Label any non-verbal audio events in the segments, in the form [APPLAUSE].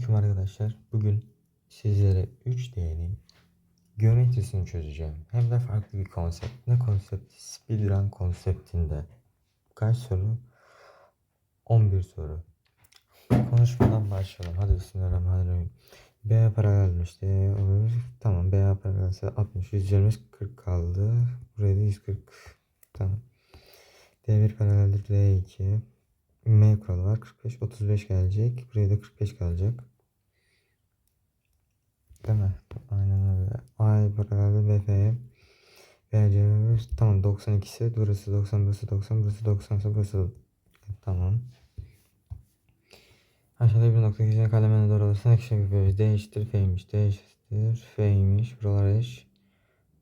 Selamünaleyküm arkadaşlar. Bugün sizlere 3D'nin geometrisini çözeceğim. Hem de farklı bir konsept. Ne konsepti? Speedrun konseptinde. Kaç soru? 11 soru. Konuşmadan başlayalım. Hadi bismillahirrahmanirrahim. B paralelmiş de olur. Tamam B paralelse 60, 120, 40 kaldı. Buraya da 140. Tamam. D1 paraleldir D2. M kuralı var. 45, 35 gelecek. Buraya da 45 kalacak. Değil mi? Aynen öyle. A paralelde BF'ye. BC tamam 92 ise burası 90 burası 90 burası 90 ise burası tamam. Aşağıda bir nokta geçen kalemine doğru alırsan ekşi yapıyoruz. D eşittir F'ymiş. D eşittir F'ymiş. Buralar eş.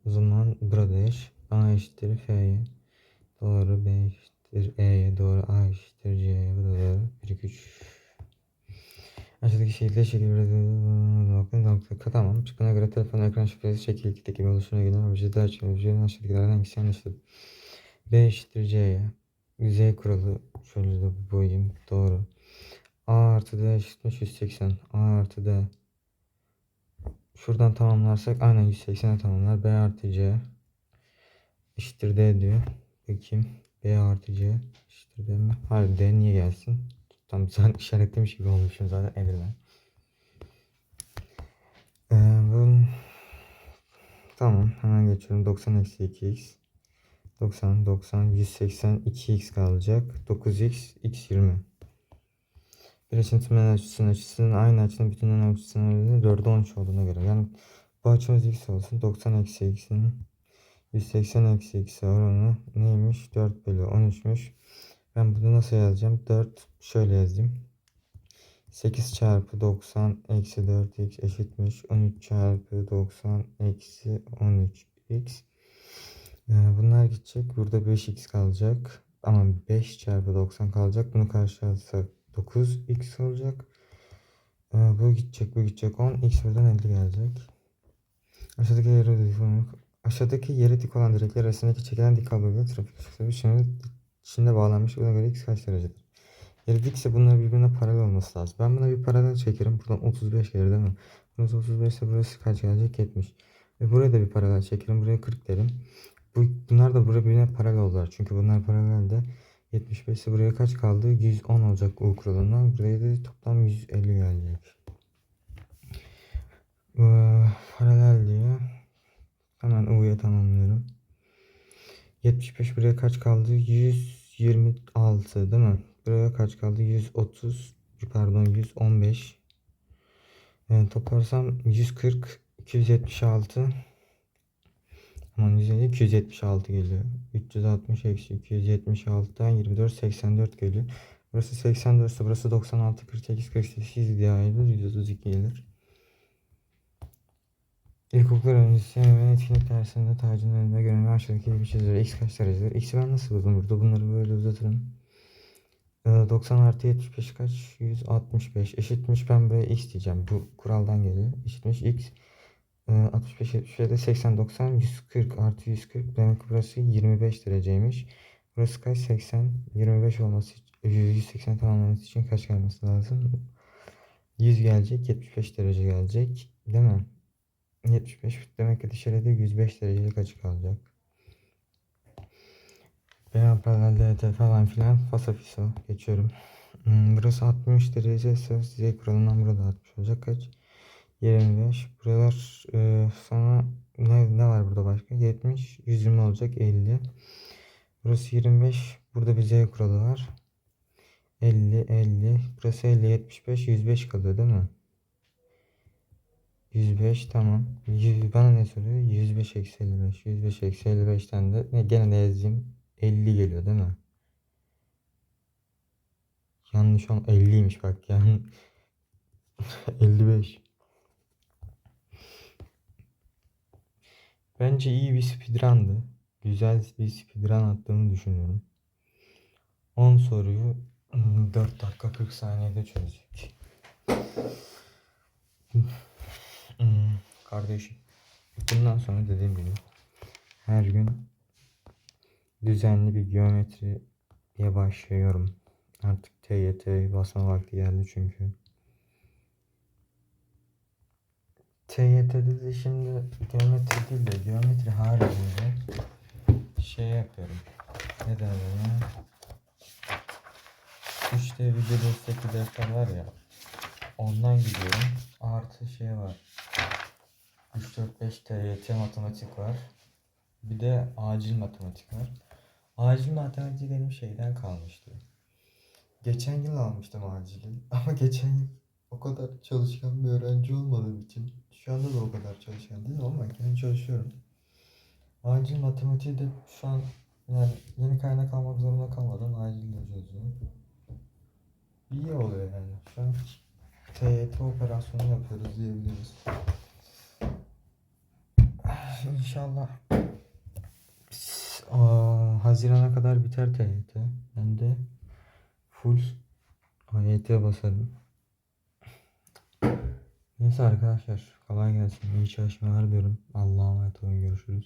O zaman burada eş. A eşittir F'ye. Doğru B eşittir E'ye. Doğru A eşittir C'ye. Bu doğru. 1 2 3. Aşağıdaki şekilde şekil nokta nokta tamam. Çıkına göre telefon ekran şifresi şekil 2'deki gibi oluşuna göre objede açılır. Objenin aşağıdakilerden hangisi yanlıştır? B eşittir C'ye. Z kuralı şöyle de boyayayım. Doğru. A artı D eşitmiş 180. A artı D. Şuradan tamamlarsak aynen 180'e tamamlar. B artı C eşittir D diyor. Bakayım. B artı C eşittir D mi? Hayır D niye gelsin? Tam sen [LAUGHS] işaretlemiş gibi olmuşum zaten evirme. Ee, bu... Tamam hemen geçiyorum. 90 eksi 2x. 90, 90, 180, 2x kalacak. 9x, x 20. Bir açının açısının açısının aynı açının bütünün açısının 4'e 13 olduğuna göre. Yani bu açımız x olsun. 90 eksi x'in 180 eksi x oranı neymiş? 4 bölü 13'müş. Ben bunu nasıl yazacağım? 4 şöyle yazayım. 8 çarpı 90 eksi 4x eşitmiş. 13 çarpı 90 eksi 13x. Bunlar gidecek. Burada 5x kalacak. Ama 5 çarpı 90 kalacak. Bunu karşıya alırsak 9x olacak. Bu gidecek. Bu gidecek 10. x buradan 50 gelecek. Aşağıdaki yere Aşağıdaki yere dik olan direkler arasındaki çekilen dik kabloyla trafik ışıkları şimdi içinde bağlanmış. Buna göre x kaç derecedir? Yere dikse bunlar birbirine paralel olması lazım. Ben buna bir paralel çekerim. Buradan 35 gelir değil mi? Burası 35 ise burası kaç gelecek? 70. Ve buraya da bir paralel çekerim. Buraya 40 derim. Bu, bunlar da buraya birbirine paralel oldular. Çünkü bunlar paralelde. 75 ise buraya kaç kaldı? 110 olacak U kuralından. Buraya da toplam 150 gelecek. Ee, paralel diyor. Hemen U'ya tamamlıyorum. 75 buraya kaç kaldı? 126 değil mi? Buraya kaç kaldı? 130 pardon 115 yani toplarsam 140 276 aman 150 276 geliyor 360 eksi 276'dan 24 84 geliyor burası 84 ise burası 96 48 48 diye ayrılır 132 gelir İlkokul öğrencisi ve etkinlik dersinde tacının önünde görevli aşağıdaki gibi çizilir. X kaç derecedir? X'i ben nasıl buldum burada? Bunları böyle uzatırım. 90 artı 75 kaç? 165 eşitmiş. Ben buraya x diyeceğim. Bu kuraldan geliyor. Eşitmiş x. 65 77 80 90 140 artı 140 demek burası 25 dereceymiş. Burası kaç? 80 25 olması 180 tamamlaması için kaç gelmesi lazım? 100 gelecek 75 derece gelecek değil mi? 75 demek ki dışarıda 105 derecelik açı kalacak. Veya paralel DT falan filan fasafiso geçiyorum. Hmm, burası 60 derece ise Z kuralından burada 60 olacak kaç? 25. Buralar e, sonra ne, ne var burada başka? 70, 120 olacak 50. Burası 25. Burada bir Z kuralı var. 50, 50. Burası 50, 75, 105 kalıyor değil mi? 105 tamam. 100, bana ne soruyor? 105 eksi 55. 105 eksi 55'ten de ne, gene de yazayım. 50 geliyor değil mi? Yanlış ol 50'ymiş bak yani. [LAUGHS] 55. Bence iyi bir speedrun'dı. Güzel bir speedrun attığımı düşünüyorum. 10 soruyu 4 dakika 40 saniyede çözecek. Kardeşim. Bundan sonra dediğim gibi her gün düzenli bir geometriye başlıyorum. Artık TYT basma vakti geldi çünkü. TYT'de de şimdi geometri değil de geometri haricinde şey yapıyorum. Ne derler ona? 3D video destekli defter var ya. Ondan gidiyorum. Artı şey var. 3 4 5 TYT matematik var. Bir de acil matematik var. Acil matematik benim şeyden kalmıştı. Geçen yıl almıştım acili. [LAUGHS] Ama geçen yıl o kadar çalışkan bir öğrenci olmadığım için şu anda da o kadar çalışkan değilim ama yine çalışıyorum. Acil matematiği de şu an yani yeni kaynak almak zorunda kalmadan acil de çözüyorum. İyi oluyor yani. Şu an TYT operasyonu yapıyoruz diyebiliriz. İnşallah Aa, Haziran'a kadar biter TYT. Ben de full AYT basarım. Neyse arkadaşlar kolay gelsin. İyi çalışmalar diyorum. Allah'a emanet olun.